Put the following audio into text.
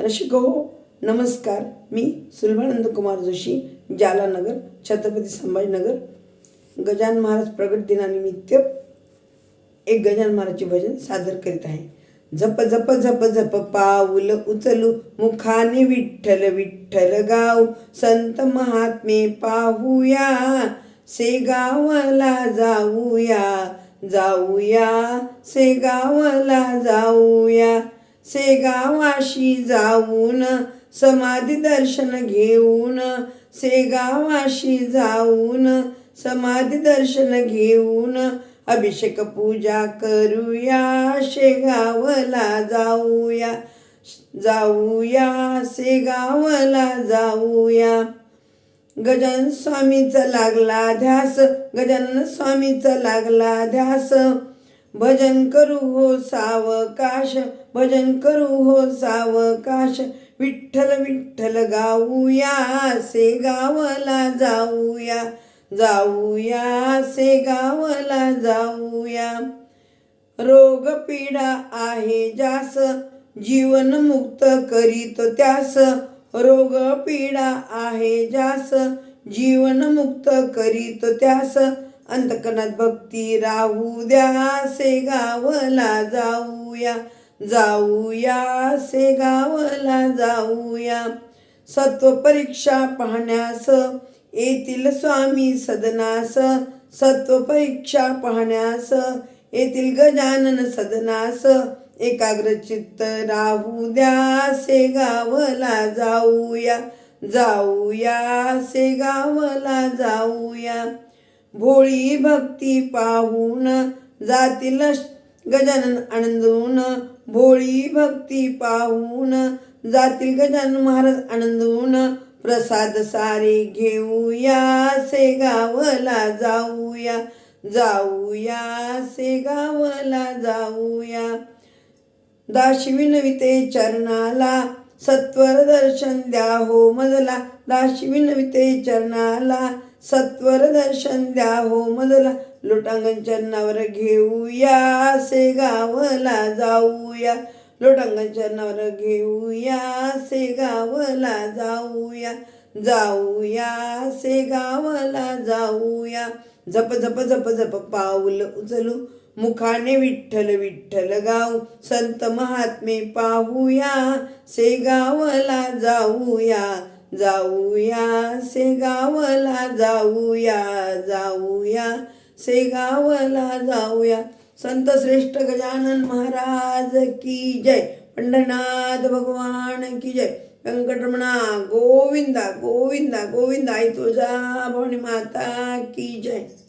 रसिक हो नमस्कार मी सुलभानंद कुमार जोशी जालानगर छत्रपती संभाजीनगर. गजान महाराज प्रगट दिनानिमित्त एक गजान महाराजचे भजन सादर करीत आहे. झप झप झप झप पाऊल उचलू. मुखाने विठ्ठल विठ्ठल गाव संत महात्मे पाहूया. सेगावला जाऊया. जाऊया. सेगावला जाऊया. सेगावाशी जाऊन समाधी दर्शन घेऊन सेगावाशी जाऊन समाधी दर्शन घेऊन अभिषेक पूजा करूया शेगावला जाऊया जाऊया सेगावला जाऊया. गजानन स्वामीचा लागला ध्यास गजानन स्वामीचा लागला ध्यास. भजन करू हो सावकाश भजन करू हो सावकाश. विठ्ठल विठ्ठल गाऊया से गावला जाऊया. जाऊया से गावला जाऊया. रोग पीडा आहे जास जीवन मुक्त करीत त्यास. रोग पीडा आहे जास जीवन मुक्त करीत त्यास. अंतकनात भक्ती राहू द्या से गावला जाऊया. जाऊया से गावला जाऊया. सत्व परीक्षा पाहण्यास येतील स्वामी सदनास. सत्व परीक्षा पाहण्यास येथील गजानन सदनास. एकाग्र चित्त राहू द्या से गावला जाऊया. जाऊया से गावला जाऊया. भोळी भक्ती पाहून जातील गजानन आनंदून. भोळी भक्ती पाहून जातील गजानन महाराज आनंदून. प्रसाद सारे घेऊया से गावला जाऊया. जाऊया से गावला जाऊया. दाशविनविते चरणाला सत्वर दर्शन द्या हो मजला. दाशविनविते चरणाला सत्वर दर्शन द्या हो मजला लोटांगण चरणावर घेऊया से गावला जाऊया. लोटांगण चरणावर घेऊया से गावला जाऊया. जाऊया से गावला जाऊया. झप झप झप झप पाऊल उचलू. मुखाने विठ्ठल विठ्ठल गाऊ. संत महात्मे पाहूया से गावला जाऊया. जाऊया से गावला जाऊया जाऊया से गावला जाऊया. संत श्रेष्ठ गजानन महाराज की जय. पंढरनाथ भगवान की जय. व्यंकटरमणा गोविंदा गोविंदा गोविंदा आई तुझा भवानी माता की जय.